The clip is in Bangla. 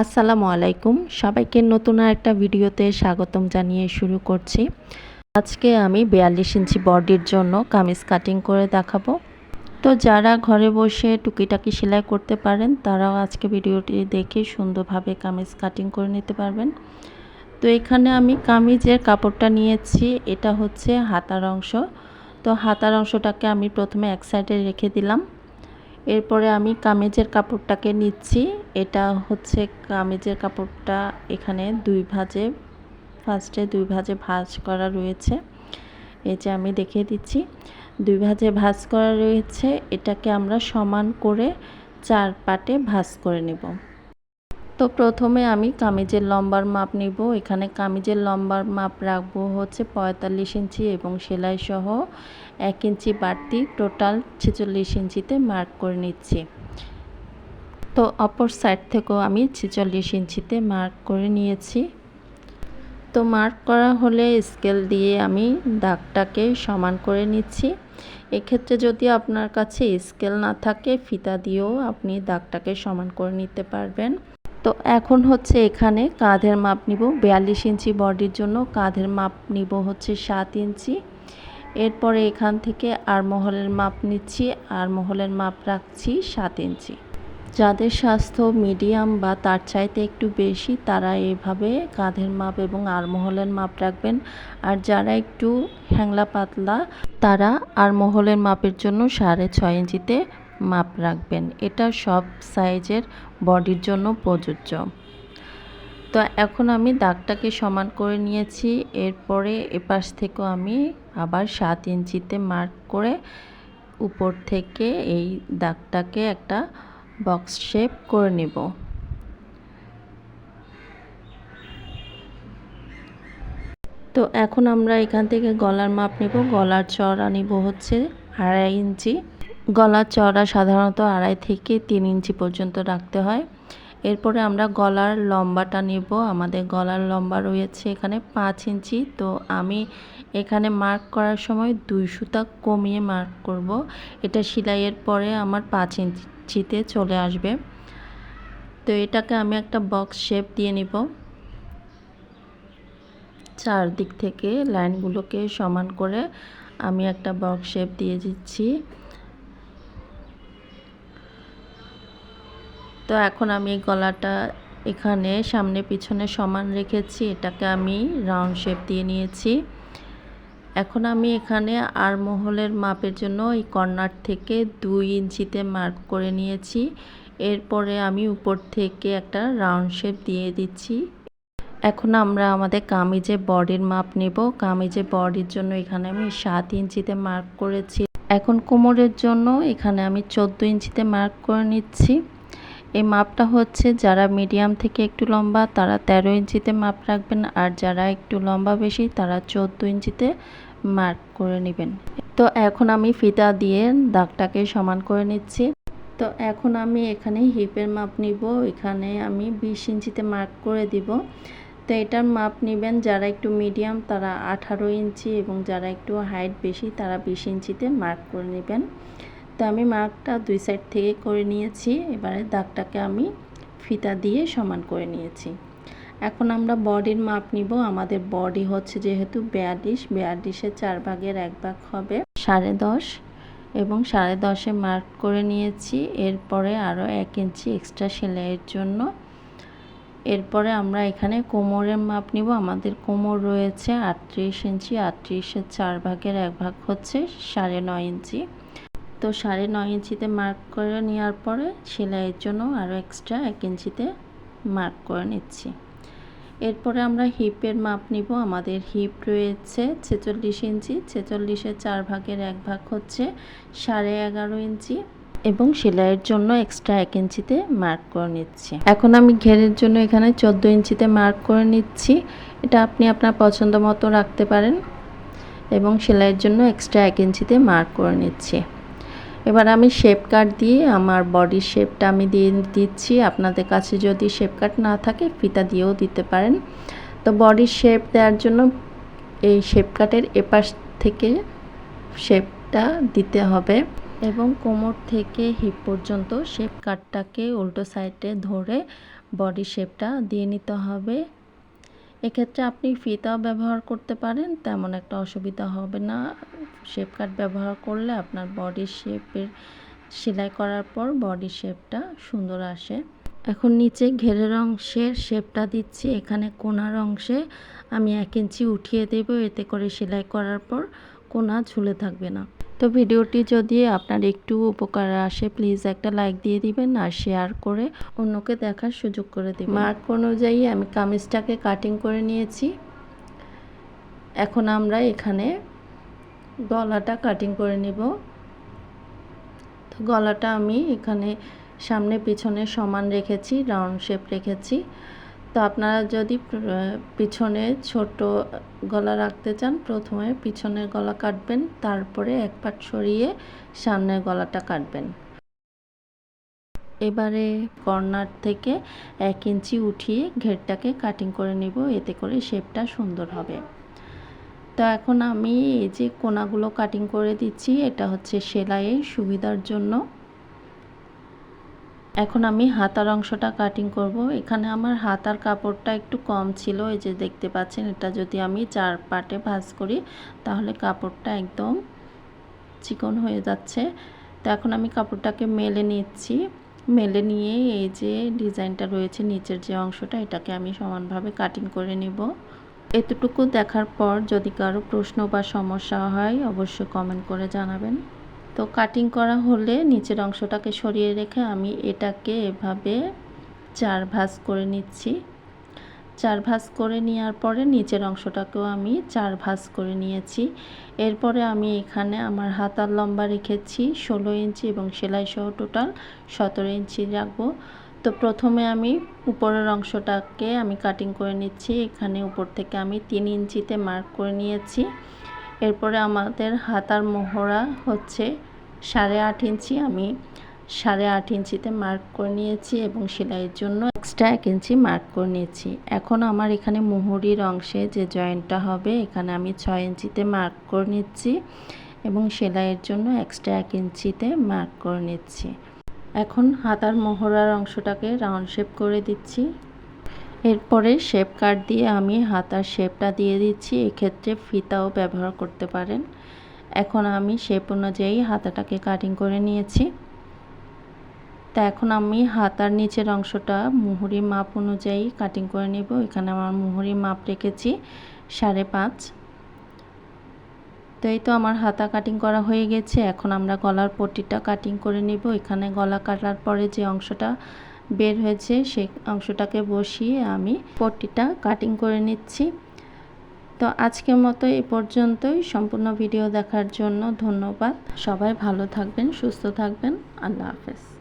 আসসালামু আলাইকুম। সবাইকে নতুন একটা ভিডিওতে স্বাগতম জানিয়ে শুরু করছি। আজকে আমি বিয়াল্লিশ ইঞ্চি বডির জন্য কামিজ কাটিং করে দেখাবো। তো যারা ঘরে বসে টুকিটাকি সেলাই করতে পারেন, তারাও আজকে ভিডিওটি দেখে সুন্দরভাবে কামিজ কাটিং করে নিতে পারবেন। তো এখানে আমি কামিজের কাপড়টা নিয়েছি, এটা হচ্ছে হাতার অংশ। তো হাতার অংশটাকে আমি প্রথমে এক সাইডে রেখে দিলাম। এরপরে আমি কামিজের কাপড়টাকে নিচ্ছি। এটা হচ্ছে কামিজের কাপড়টা এখানে দুই ভাজে ফার্স্টে দুই ভাজে ভাজ করা রয়েছে। এই যে আমি দেখিয়ে দিচ্ছি। দুই ভাজে ভাজ করা রয়েছে। এটাকে আমরা সমান করে চার পাটে ভাজ করে নেব। তো প্রথমে আমি কামিজের লম্বার মাপ নিব। এখানে কামিজের লম্বার মাপ রাখব হচ্ছে পঁয়তাল্লিশ ইঞ্চি এবং সেলাই সহ এক ইঞ্চি বাড়তি। টোটাল ছেচল্লিশ ইঞ্চিতে মার্ক করে নিচ্ছি। তো অপর সাইড থেকেও আমি ছেচল্লিশ ইঞ্চিতে মার্ক করে নিয়েছি। তো মার্ক করা হলে স্কেল দিয়ে আমি দাগটাকে সমান করে নিচ্ছি। এক্ষেত্রে যদি আপনার কাছে স্কেল না থাকে, ফিতা দিয়েও আপনি দাগটাকে সমান করে নিতে পারবেন। তো এখন হচ্ছে এখানে কাঁধের মাপ নিব, বিয়াল্লিশ ইঞ্চি বডির জন্য কাঁধের মাপ নিব হচ্ছে সাত ইঞ্চি। এরপরে এখান থেকে আর মহলের মাপ নিচ্ছি আর মহলের মাপ রাখছি সাত ইঞ্চি। যাদের স্বাস্থ্য মিডিয়াম বা তার চাইতে একটু বেশি, তারা এভাবে কাঁধের মাপ এবং আরমহলের মাপ রাখবেন। আর যারা একটু হ্যাংলা পাতলা, তারা আরমহলের মাপের জন্য সাড়ে ছয় ইঞ্চিতে মাপ রাখবেন। এটা সব সাইজের বডির জন্য প্রযোজ্য। তো এখন আমি দাগটাকে সমান করে নিয়েছি। এরপরে এপাশ থেকেও আমি আবার সাত ইঞ্চিতে মার্ক করে উপর থেকে এই দাগটাকে একটা বক্স শেপ করে নেব। তো এখন আমরা এখান থেকে গলার মাপ নেব। গলার চড়া নিব হচ্ছে আড়াই ইঞ্চি। গলার চওড়া সাধারণত আড়াই থেকে তিন ইঞ্চি পর্যন্ত রাখতে হয়। এরপরে আমরা গলার লম্বাটা নেব। আমাদের গলার লম্বা রয়েছে এখানে পাঁচ ইঞ্চি। তো আমি এখানে মার্ক করার সময় দুই সুতা কমিয়ে মার্ক করব। এটা সেলাইয়ের পরে আমার পাঁচ ইঞ্চিতে চলে আসবে। তো এটাকে আমি একটা বক্স শেপ দিয়ে নিব। চারদিক থেকে লাইনগুলোকে সমান করে আমি একটা বক্স শেপ দিয়ে দিচ্ছি। তো এখন আমি গলাটা এখানে সামনে পিছনে সমান রেখেছি, এটাকে আমি রাউন্ড শেপ দিয়ে নিয়েছি। এখন আমি এখানে আর মহলের মাপের জন্য এই কর্নার থেকে দুই ইঞ্চিতে মার্ক করে নিয়েছি। এরপরে আমি উপর থেকে একটা রাউন্ড শেপ দিয়ে দিচ্ছি। এখন আমরা আমাদের কামিজে বডির মাপ নেব। কামিজে বডির জন্য এখানে আমি সাত ইঞ্চিতে মার্ক করেছি। এখন কোমরের জন্য এখানে আমি চোদ্দ ইঞ্চিতে মার্ক করে নিচ্ছি। এই মাপটা হচ্ছে যারা মিডিয়াম থেকে একটু লম্বা, তারা ১৩ ইঞ্চিতে মাপ রাখবেন আর যারা একটু লম্বা বেশি, তারা চোদ্দ ইঞ্চিতে মার্ক করে নেবেন। তো এখন আমি ফিতা দিয়ে দাগটাকে সমান করে নিচ্ছি। তো এখন আমি এখানে হিপের মাপ নিব, এখানে আমি বিশ ইঞ্চিতে মার্ক করে দিব। তো এটার মাপ নেবেন যারা একটু মিডিয়াম, তারা আঠারো ইঞ্চি এবং যারা একটু হাইট বেশি, তারা বিশ ইঞ্চিতে মার্ক করে নেবেন। তো আমি মার্কটা দুই সাইড থেকে করে নিয়েছি। এবারে দাগটাকে আমি ফিতা দিয়ে সমান করে নিয়েছি। এখন আমরা বডির মাপ নিব। আমাদের বডি হচ্ছে যেহেতু বিয়াল্লিশ বিয়াল্লিশের চার ভাগের এক ভাগ হবে সাড়ে দশ এবং সাড়ে দশে মার্ক করে নিয়েছি। এরপরে আরও এক ইঞ্চি এক্সট্রা সেলাইয়ের জন্য। এরপরে আমরা এখানে কোমরের মাপ নিব। আমাদের কোমর রয়েছে আটত্রিশ ইঞ্চি আটত্রিশের চার ভাগের এক ভাগ হচ্ছে সাড়ে নয় ইঞ্চি। তো সাড়ে নয় ইঞ্চিতে মার্ক করে নেওয়ার পরে সেলাইয়ের জন্য আরও এক্সট্রা এক ইঞ্চিতে মার্ক করে নিচ্ছি। এরপরে আমরা হিপের মাপ নিব। আমাদের হিপ রয়েছে ছেচল্লিশ ইঞ্চি। ছেচল্লিশের চার ভাগের এক ভাগ হচ্ছে সাড়ে এগারো ইঞ্চি এবং সেলাইয়ের জন্য এক্সট্রা এক ইঞ্চিতে মার্ক করে নিচ্ছি। এখন আমি ঘেরের জন্য এখানে চোদ্দ ইঞ্চিতে মার্ক করে নিচ্ছি। এটা আপনি আপনার পছন্দ মতো রাখতে পারেন এবং সেলাইয়ের জন্য এক্সট্রা এক ইঞ্চিতে মার্ক করে নিচ্ছি। এবার আমি শেপ কাট দিয়ে আমার বডির শেপটা আমি দিয়ে দিচ্ছি। আপনাদের কাছে যদি শেপ কাট না থাকে, ফিতা দিয়েও দিতে পারেন। তো বডির শেপ দেওয়ার জন্য এই শেপ কাটের এপাশ থেকে শেপটা দিতে হবে এবং কোমর থেকে হিপ পর্যন্ত শেপ কাটটাকে উল্টো সাইডে ধরে বডি শেপটা দিয়ে নিতে হবে। এক্ষেত্রে আপনি ফিতাও ব্যবহার করতে পারেন, তেমন একটা অসুবিধা হবে না। শেপ কাট ব্যবহার করলে আপনার বডি শেপের সেলাই করার পর বডি শেপটা সুন্দর আসে। এখন নিচে ঘেরের অংশের শেপটা দিচ্ছি, এখানে কোনার অংশে আমি এক ইঞ্চি উঠিয়ে দেব, এতে করে সেলাই করার পর কোনা ঝুলে থাকবে না। তো ভিডিওটি যদি আপনার একটু উপকার আসে প্লিজ একটা লাইক দিয়ে দিবেন আর শেয়ার করে অন্যকে দেখার সুযোগ করে দিবেন। মার্ক অনুযায়ী আমি কামিজটাকে কাটিং করে নিয়েছি। এখন আমরা এখানে গলাটা কাটিং করে নিব। তো গলাটা আমি এখানে সামনে পিছনে সমান রেখেছি রাউন্ড শেপ রেখেছি। তো আপনারা যদি পিছনে ছোট গলা রাখতে চান, প্রথমে পিছনের গলা কাটবেন, তারপরে এক পাট সরিয়ে সামনের গলাটা কাটবেন। এবারে কর্নার থেকে এক ইঞ্চি উঠিয়ে ঘেরটাকে কাটিং করে নিব, এতে করে শেপটা সুন্দর হবে। তো এখন আমি এই যে কোনাগুলো কাটিং করে দিচ্ছি, এটা হচ্ছে সেলাইয়ের সুবিধার জন্য। এখন আমি হাতার অংশটা কাটিং করব। এখানে আমার হাতার কাপড়টা একটু কম ছিল, এই যে দেখতে পাচ্ছেন, এটা যদি আমি চার পাটে ভাজ করি, তাহলে কাপড়টা একদম চিকন হয়ে যাচ্ছে। তো এখন আমি কাপড়টাকে মেলে নিচ্ছি। মেলে নিয়ে এই যে ডিজাইনটা রয়েছে, নিচের যে অংশটা, এটাকে আমি সমানভাবে কাটিং করে নিব। এতটুকু দেখার পর যদি কারও প্রশ্ন বা সমস্যা হয়, অবশ্যই কমেন্ট করে জানাবেন। তো কাটিং করা হলে নিচের অংশটাকে সরিয়ে রেখে আমি এটাকে এভাবে চার ভাঁজ করে নিচ্ছি। চার ভাঁজ করে নেওয়ার পরে নিচের অংশটাকেও আমি চার ভাঁজ করে নিয়েছি। এরপরে আমি এখানে আমার হাতার লম্বা রেখেছি, ষোলো ইঞ্চি এবং সেলাই সহ টোটাল সতেরো ইঞ্চি রাখব। তো প্রথমে আমি উপরের অংশটাকে আমি কাটিং করে নিচ্ছি। এখানে উপর থেকে আমি তিন ইঞ্চিতে মার্ক করে নিয়েছি। এরপরে আমাদের হাতার মোহরা হচ্ছে সাড়ে আট ইঞ্চি। আমি সাড়ে আট ইঞ্চিতে মার্ক করে নিয়েছি এবং সেলাইয়ের জন্য এক্সট্রা এক ইঞ্চি মার্ক করে নিয়েছি। এখন আমার এখানে মুহুরির অংশে যে জয়েন্টটা হবে, এখানে আমি ছয় ইঞ্চিতে মার্ক করে নিচ্ছি এবং সেলাইয়ের জন্য এক্সট্রা এক ইঞ্চিতে মার্ক করে নিচ্ছি। এখন হাতার মোহরার অংশটাকে রাউন্ড শেপ করে দিচ্ছি। এরপরে শেপ কাট দিয়ে আমি হাতার শেপটা দিয়ে দিচ্ছি, এক্ষেত্রে ফিতাও ব্যবহার করতে পারেন। এখন আমি শেপ অনুযায়ী হাতাটাকে কাটিং করে নিয়েছি। তা এখন আমি হাতার নিচের অংশটা মুহুরি মাপ অনুযায়ী কাটিং করে নেব। এখানে আমার মুহুরি মাপ রেখেছি সাড়ে পাঁচ। তো এই তো আমার হাতা কাটিং করা হয়ে গেছে। এখন আমরা গলার পট্টিটা কাটিং করে নিব। এখানে গলা কাটার পরে যে অংশটা বের হয়েছে, সেই অংশটাকে বসিয়ে আমি পট্টিটা কাটিং করে নিচ্ছি। তো আজকের মতো এ পর্যন্তই। সম্পূর্ণ ভিডিও দেখার জন্য ধন্যবাদ। সবাই ভালো থাকবেন, সুস্থ থাকবেন। আল্লাহ হাফেজ।